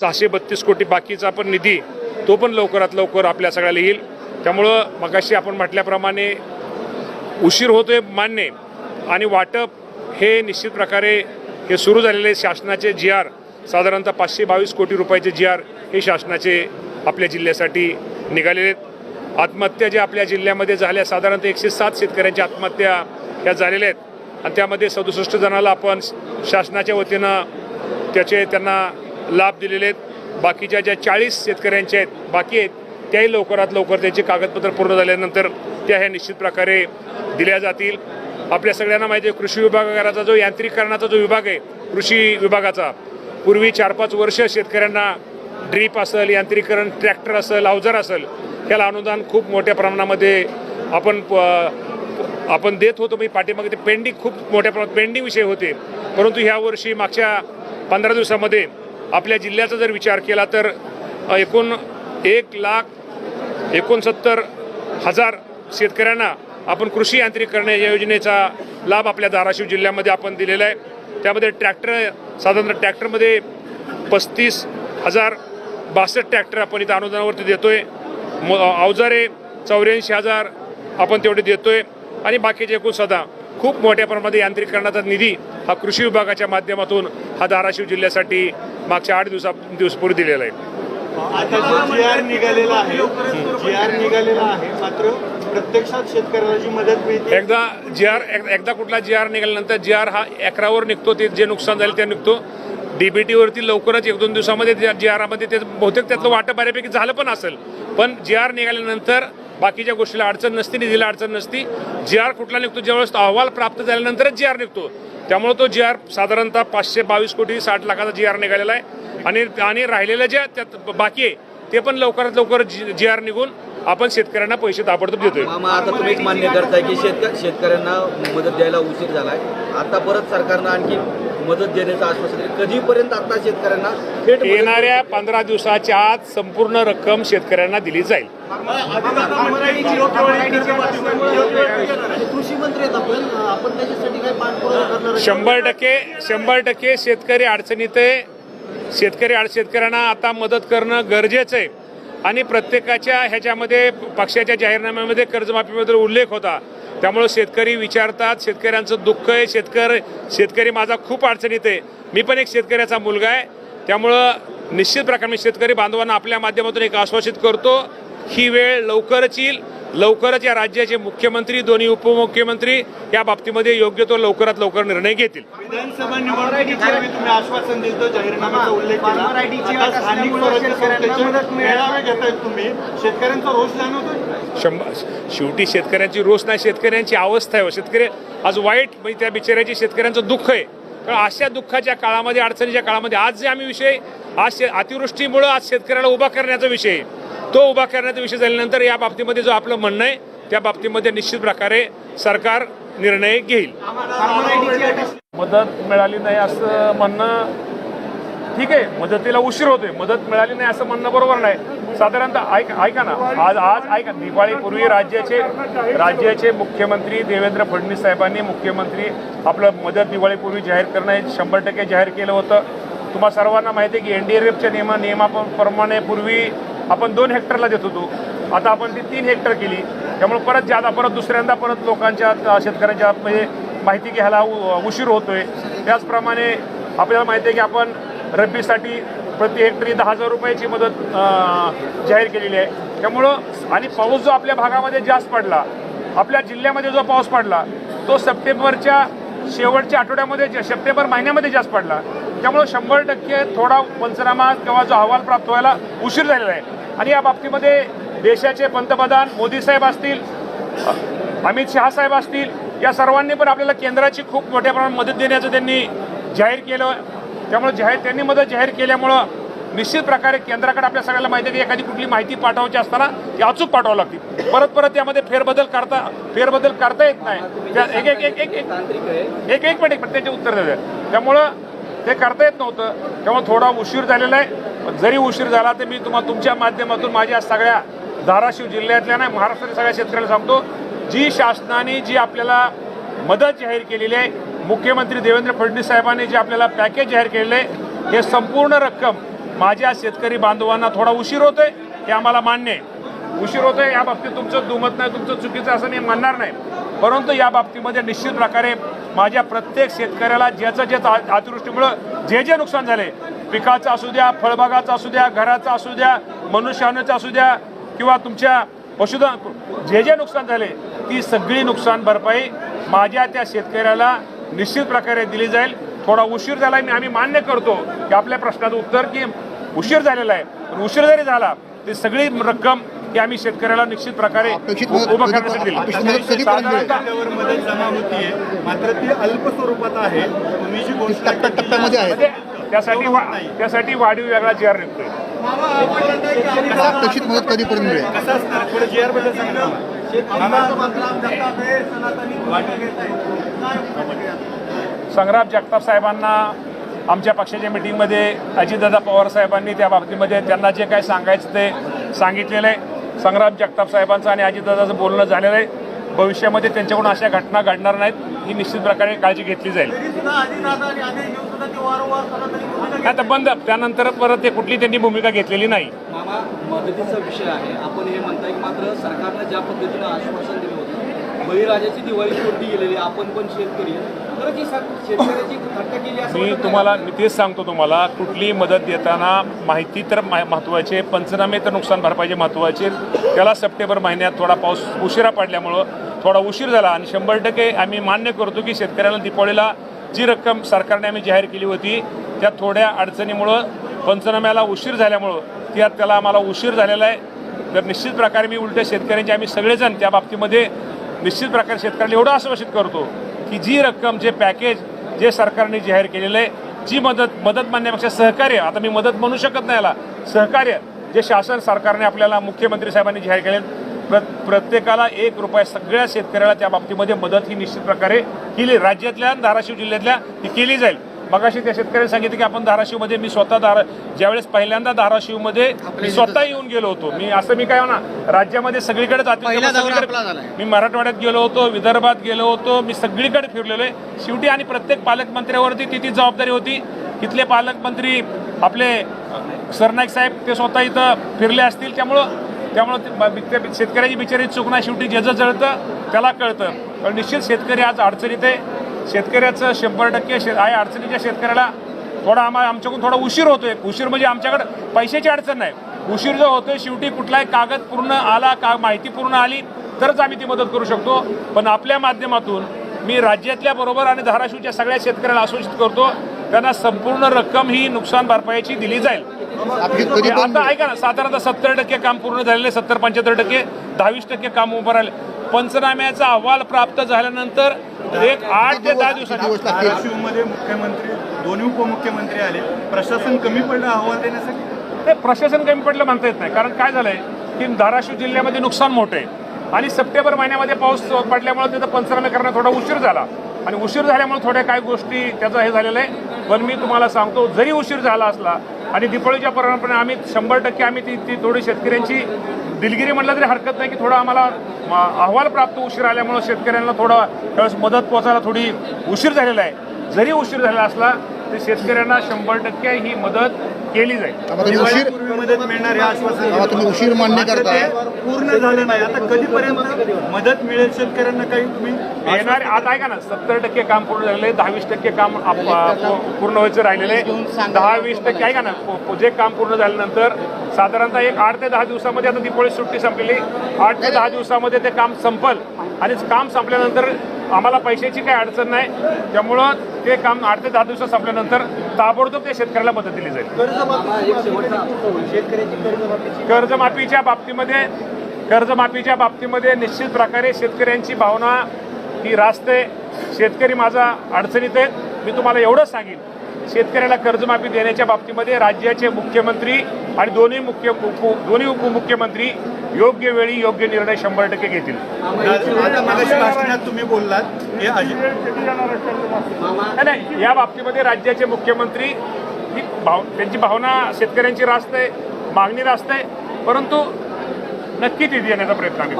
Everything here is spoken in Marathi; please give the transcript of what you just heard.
सहाशे बत्तीस कोटी बाकीचा पण निधी तो पण लवकरात लवकर आपल्या सगळ्याला येईल. त्यामुळं मगाशी आपण म्हटल्याप्रमाणे उशीर होतोय मान्य. आणि वाटप हे निश्चित प्रकारे हे सुरू झालेले शासनाचे जी आर साधारणतः पाचशे बावीस कोटी रुपयाचे जी आर हे शासनाचे आपल्या जिल्ह्यासाठी निघालेले आहेत. आत्महत्या ज्या आपल्या जिल्ह्यामध्ये झाल्या साधारणतः एकशे सात शेतकऱ्यांच्या आत्महत्या ह्या झालेल्या आहेत. आणि त्यामध्ये सदुसष्ट जणाला आपण शासनाच्या वतीनं त्याचे त्यांना लाभ दिलेले आहेत. बाकीच्या ज्या चाळीस शेतकऱ्यांच्या आहेत बाकी आहेत त्याही लवकरात लवकर त्यांचे कागदपत्र पूर्ण झाल्यानंतर त्या ह्या निश्चित प्रकारे दिल्या जातील. आपल्या सगळ्यांना माहिती आहे कृषी विभागाचा जो यांत्रिकरणाचा जो विभाग आहे कृषी विभागाचा पूर्वी चार पाच वर्ष शेतकऱ्यांना ड्रीप असेल यांत्रिकरण ट्रॅक्टर असेल अवजार असेल ह्याला अनुदान खूप मोठ्या प्रमाणामध्ये आपण प- आपण देत होतो. मी पाठीमागे ते पेंडिंग खूप मोठ्या प्रमाणात पेंडिंग विषय होते. परंतु ह्या वर्षी मागच्या पंधरा दिवसामध्ये आपल्या जिल्ह्याचा जर विचार केला तर एकूण एक लाख एकोणसत्तर हजार शेतकऱ्यांना आपण कृषी यांत्रिकरण या योजनेचा लाभ आपल्या धाराशिव जिल्ह्यामध्ये आपण दिलेला आहे. त्यामध्ये ट्रॅक्टर साधारण ट्रॅक्टरमध्ये पस्तीस हजार बासष्ट ट्रॅक्टर आपण इथं अनुदानावरती देतोय. म अवजारे चौऱ्याऐंशी हजार आपण तेवढे देतो आहे आणि बाकीचे एकूण सदा खूप मोठ्या प्रमाणात यांत्रिकरणाचा निधी हा कृषी विभागाच्या माध्यमातून हा धाराशिव जिल्ह्यासाठी मागच्या आठ दिवसा दिवसपूर्वी दिलेला आहे. आता जो जी आर निघालेला आहे जी आर निघालेला आहे मात्र प्रत्यक्षात शेतकऱ्याला जी मदत मिळते एकदा जी आर एकदा कुठला जी आर निघाल्यानंतर जी आर हा अकरावर निघतो ते जे नुकसान झाले ते निघतो. डीबीटीवरती लवकरच एक दोन दिवसामध्ये जी आरमध्ये ते बहुतेक त्यातलं वाटप बऱ्यापैकी झालं पण असेल. पण जी आर निघाल्यानंतर बाकीच्या गोष्टीला अडचण नसती निधीला अडचण नसती. जी आर कुठला निघतो? ज्यावेळेस अहवाल प्राप्त झाल्यानंतरच जी आर निघतो. त्यामुळे तो जी आर साधारणतः पाचशे बावीस कोटी साठ लाखाचा जी आर निघालेला आहे. आणि आणि राहिलेलं जे त्यात बाकी आहे ते पण लवकरात लवकर जी जी आर निघून आपण शेतकऱ्यांना पैसे ताबडतोब देतोय. मामा आता तुम्ही एक मान्य करताय की शेतक शेतकऱ्यांना मदत द्यायला उशीर झालाय. आता परत सरकारनं आणखी मदत देण्याचं आश्वासन दिलं कधीपर्यंत आता शेतकऱ्यांना थेट मदत येणाऱ्या पंधरा दिवसाच्या आत संपूर्ण रक्कम शेतकऱ्यांना दिली जाईल. कृषी मंत्री आहेत आपण. आपण त्याच्यासाठी काय पाठपुरावा करणार आहे? शंभर टक्के शंभर टक्के शेतकरी अडचणीत आहे. शेतकरी अड शेतकऱ्यांना आता मदत करणं गरजेचं आहे. आणि प्रत्येकाच्या ह्याच्यामध्ये पक्षाच्या जाहीरनाम्यामध्ये कर्जमाफीबद्दल उल्लेख होता. त्यामुळं शेतकरी विचारतात शेतकऱ्यांचं दुःख आहे शेतकरी शेतकरी माझा खूप अडचणीत आहे. मी पण एक शेतकऱ्याचा मुलगा आहे. त्यामुळं निश्चित प्रकारे मी शेतकरी बांधवांना आपल्या माध्यमातून एक आश्वासित करतो ही वेळ लवकरच येईल. लवकरच या राज्याचे मुख्यमंत्री दोन्ही उपमुख्यमंत्री या बाबतीमध्ये योग्य तो लवकरात लवकर निर्णय घेतील. विधानसभा निवडणुकीपूर्वी तुम्ही आश्वासन दिलं होतं, जाहीरनाम्याचा उल्लेख केला. आता स्थानिक स्वराज्य संस्थेचे मेळावे घेतायत तुम्ही. शेतकऱ्यांचा रोष जाणवतोय? शंभर शेवटी शेतकऱ्यांची रोष नाही शेतकऱ्यांची अवस्था आहे. हो. शेतकरी आज वाईट म्हणजे त्या बिचाऱ्याची शेतकऱ्यांचं दुःख आहे. कारण अशा दुःखाच्या काळामध्ये अडचणीच्या काळामध्ये आज जे आम्ही विषय आज अतिवृष्टीमुळं आज शेतकऱ्याला उभा करण्याचा विषय आहे. तो उभा करण्याचा विषय झाल्यानंतर या बाबतीमध्ये जो आपलं म्हणणं आहे त्या बाबतीमध्ये निश्चित प्रकारे सरकार निर्णय घेईल. मदत मिळाली नाही असं म्हणणं ठीक आहे मदतीला उशीर होतोय. मदत मिळाली नाही असं म्हणणं बरोबर नाही. साधारणतः ऐक ऐका ना. आज आज ऐका. दिवाळीपूर्वी राज्याचे राज्याचे मुख्यमंत्री देवेंद्र फडणवीस साहेबांनी मुख्यमंत्री आपलं मदत दिवाळीपूर्वी जाहीर करणं हे शंभर टक्के जाहीर केलं होतं. तुम्हा सर्वांना माहिती आहे की एन डी आर एफच्या नियमा नियमाप्रमाणे पूर्वी आपण दोन हेक्टरला देत होतो. आता आपण ती तीन हेक्टर केली. त्यामुळे परत ज्यादा परत दुसऱ्यांदा परत लोकांच्या शेतकऱ्यांच्या म्हणजे माहिती घ्यायला उ- उशीर होतोय. त्याचप्रमाणे आपल्याला माहिती आहे की आपण रब्बीसाठी प्रति हेक्टरी दहा हजार रुपयाची मदत जाहीर केलेली आहे. त्यामुळं आणि पाऊस जो आपल्या भागामध्ये जास्त पडला आपल्या जिल्ह्यामध्ये जो पाऊस पडला तो सप्टेंबरच्या शेवटच्या आठवड्यामध्ये सप्टेंबर महिन्यामध्ये जास्त पडला. त्यामुळं शंभर टक्के थोडा पंचनामा किंवा जो अहवाल प्राप्त व्हायला उशीर झालेला आहे. आणि या बाबतीमध्ये देशाचे पंतप्रधान मोदी साहेब असतील अमित शहा साहेब असतील या सर्वांनी पण आपल्याला केंद्राची खूप मोठ्या प्रमाणात मदत देण्याचं त्यांनी जाहीर केलं. त्यामुळे जाहीर त्यांनी मदत जाहीर केल्यामुळं निश्चित प्रकारे केंद्राकडे आपल्या सगळ्याला माहिती आहे की एखादी कुठली माहिती पाठवायची असताना ती अचूक पाठवावं लागते परत परत त्यामध्ये फेरबदल करता फेरबदल करता येत नाही. त्या एक एक एक एक एक एक मिनिट त्याचे उत्तर द्या. त्यामुळं ते करता येत नव्हतं. त्यामुळे थोडा उशीर झालेला आहे. जरी उशीर झाला तर मी तुम्हाला तुमच्या माध्यमातून माझ्या सगळ्या धाराशिव जिल्ह्यातल्या नाही महाराष्ट्रातील सगळ्या शेतकऱ्याला सांगतो जी शासनाने जी आपल्याला मदत जाहीर केलेली आहे मुख्यमंत्री देवेंद्र फडणवीस साहेबांनी जे आपल्याला पॅकेज जाहीर केलेलं आहे हे संपूर्ण रक्कम माझ्या शेतकरी बांधवांना थोडा उशीर होतोय हे आम्हाला मान्य आहे. उशीर होतोय या बाबतीत तुमचं दुमत नाही तुमचं चुकीचं असं मी म्हणणार नाही. परंतु या बाबतीमध्ये निश्चित प्रकारे माझ्या प्रत्येक शेतकऱ्याला ज्याचं ज्याचं अतिवृष्टीमुळं जे जे नुकसान झाले पिकाचं असू द्या फळबागाचं असू द्या घराचं असू द्या मनुष्याचं असू द्या किंवा तुमच्या पशुधन जे जे नुकसान झाले ती सगळी नुकसान भरपाई माझ्या त्या शेतकऱ्याला निश्चित प्रकारे दिली जाईल. थोडा उशीर झाला मी आम्ही मान्य करतो की आपल्या प्रश्नाचं उत्तर की उशीर झालेला आहे. पण उशीर जरी झाला ती सगळी रक्कम ही आम्ही शेतकऱ्याला निश्चित प्रकारे उभं मदत- करण्यासाठी दिली? साधारणतः मात्र ती अल्प स्वरूपात आहे. त्यासाठी त्यासाठी वाढीव वेगळा जी आर निघतोय. अपेक्षित मदत कधीपर्यंत मिळेल? संग्राम जगताप साहेबांना आमच्या पक्षाच्या मिटिंगमध्ये अजितदादा पवार साहेबांनी त्या बाबतीमध्ये त्यांना जे काय सांगायचं ते सांगितलेलं आहे. संग्राम जगताप साहेबांचं आणि अजितदादाचं बोलणं झालेलं आहे. भविष्यामध्ये त्यांच्याकडून अशा घटना घडणार नाहीत ही निश्चित प्रकारे काळजी घेतली जाईल आता बंद त्यानंतर परत ते कुठली त्यांनी भूमिका घेतलेली नाही मामा मदतीचा विषय आहे आपण हे म्हणताय की मात्र सरकारनं ज्या पद्धतीनं आश्वासन दिलं होतं बळीराजाची दिवाळी सोडली गेलेली. आपण पण शेतकरी मी. तुम्हाला मी तेच सांगतो तुम्हाला कुठलीही मदत देताना माहिती तर महत्त्वाची पंचनामे तर नुकसान भरपाईचे महत्त्वाचे. त्याला सप्टेंबर महिन्यात थोडा पाऊस उशिरा पडल्यामुळं थोडा उशीर झाला आणि शंभर टक्के आम्ही मान्य करतो की शेतकऱ्याला दीपावलीला जी रक्कम सरकारने आम्ही जाहीर केली होती त्या थोड्या अडचणीमुळं पंचनाम्याला उशीर झाल्यामुळं त्यात त्याला आम्हाला उशीर झालेला आहे. तर निश्चित प्रकारे मी उलट शेतकऱ्यांचे आम्ही सगळेजण त्या बाबतीमध्ये निश्चित प्रकारे शेतकऱ्याला एवढं आश्वासित करतो की जी रक्कम जे पॅकेज जे सरकारने जाहीर केलेलं आहे जी मदत मदत मानण्यापेक्षा सहकार्य आता मी मदत म्हणू शकत नाही याला सहकार्य जे शासन सरकारने आपल्याला मुख्यमंत्री साहेबांनी जाहीर केले प्र प्रत्येकाला एक रुपया सगळ्या शेतकऱ्याला त्या बाबतीमध्ये मदत ही निश्चित प्रकारे केली राज्यातल्या आणि धाराशिव जिल्ह्यातल्या ही केली जाईल. मगाशी त्या शेतकऱ्यांनी सांगितलं की आपण धाराशिवमध्ये मी स्वतः धारा ज्यावेळेस पहिल्यांदा धाराशिवमध्ये मी स्वतः येऊन गेलो होतो. मी असं मी काय ना राज्यामध्ये सगळीकडे. मी मराठवाड्यात गेलो होतो विदर्भात गेलो होतो मी सगळीकडे फिरलेलो आहे. शेवटी आणि प्रत्येक पालकमंत्र्यावरती ती ती जबाबदारी होती. इथले पालकमंत्री आपले सरनाईक साहेब ते स्वतः इथं फिरले असतील. त्यामुळं त्यामुळं ते शेतकऱ्याची बिचारी चूक नाही. शेवटी ज्याचं जळतं त्याला कळतं. पण निश्चित शेतकरी आज अडचणीत आहे. शेतकऱ्याचं शंभर टक्के शे आहे अडचणीच्या शेतकऱ्याला थोडा आम्हा आमच्याकडून थोडा उशीर होतोय. उशीर म्हणजे आमच्याकडे पैशाची अडचण नाही. उशीर जो होतोय शेवटी कुठलाही कागद पूर्ण आला का माहिती पूर्ण आली तरच आम्ही ती मदत करू शकतो. पण आपल्या माध्यमातून मी राज्यातल्या बरोबर आणि धाराशिवच्या सगळ्या शेतकऱ्याला आश्वासित करतो त्यांना संपूर्ण रक्कम ही नुकसान भरपाईची दिली जाईल. आता ऐका ना साधारणतः सत्तर टक्के काम पूर्ण झालेले सत्तर पंच्याहत्तर टक्के दहावीस टक्के काम उभं राहिले. पंचनाम्याचा अहवाल प्राप्त झाल्यानंतर एक आठ ते दहा किती दिवसात दिवस लागतील. धाराशिवमध्ये मुख्यमंत्री दोन्ही उपमुख्यमंत्री आले. प्रशासन कमी पडलं अहवाल देण्यासाठी? ते प्रशासन कमी पडलं म्हणता येत नाही. कारण काय झालंय की धाराशिव जिल्ह्यामध्ये नुकसान मोठं आहे. आणि सप्टेंबर महिन्यामध्ये पाऊस पडल्यामुळे तिथं पंचनामे करणं थोडा उशीर झाला. आणि उशीर झाल्यामुळे थोड्या काही गोष्टी त्याचं हे झालेलं आहे. पण मी तुम्हाला सांगतो जरी उशीर झाला असला आणि दिपाळीच्या परवानपणे आम्ही शंभर टक्के आम्ही ती ती थोडी शेतकऱ्यांची दिलगिरी म्हटलं तरी हरकत नाही की थोडा आम्हाला अहवाल प्राप्त उशीर आल्यामुळं शेतकऱ्यांना थोडं त्यावेळेस मदत पोहोचायला थोडी उशीर झालेला आहे. जरी उशीर झालेला असला तरी शेतकऱ्यांना शंभर टक्के ही मदत केली जाईल. मदत मिळणार आश्वासन तुम्ही उशीर मान्य. पूर्ण झालं नाही. आता कधीपर्यंत मदत मिळेल शेतकऱ्यांना काही तुम्ही येणार आता ऐका ना सत्तर टक्के काम पूर्ण झालेलं आहे दहा वीस टक्के काम पूर्ण व्हायचं राहिलेलं. आहे दहा वीस टक्के ऐका ना जे काम पूर्ण झाल्यानंतर साधारणतः एक आठ ते दहा दिवसामध्ये आता दिवाळी सुट्टी संपलेली. आठ ते दहा दिवसामध्ये ते काम संपल. आणि काम संपल्यानंतर आम्हाला पैशाची काही अडचण नाही. त्यामुळं ते काम आठ ते दहा दिवसात संपल्यानंतर ताबडतोब त्या शेतकऱ्याला मदत दिली जाईल. कर्जमाफीच्या बाबतीमध्ये कर्जमाफीच्या बाबतीमध्ये निश्चित प्रकारे शेतकऱ्यांची भावना ही रास्ते. शेतकरी माझा अडचणीत आहेत मी तुम्हाला एवढंच सांगेन. शेतकऱ्याला कर्जमाफी देण्याच्या बाबतीमध्ये राज्याचे मुख्यमंत्री आणि दोन्ही मुख्य उप- दोन्ही उपमुख्यमंत्री योग्य वेळी योग्य निर्णय शंभर टक्के घेतील. तुम्ही बोललात हे नाही या बाबतीमध्ये राज्याचे मुख्यमंत्री ही भाव त्यांची भावना शेतकऱ्यांची रास्त आहे मागणी रास्त आहे परंतु नक्की ती देण्याचा प्रयत्न आम्ही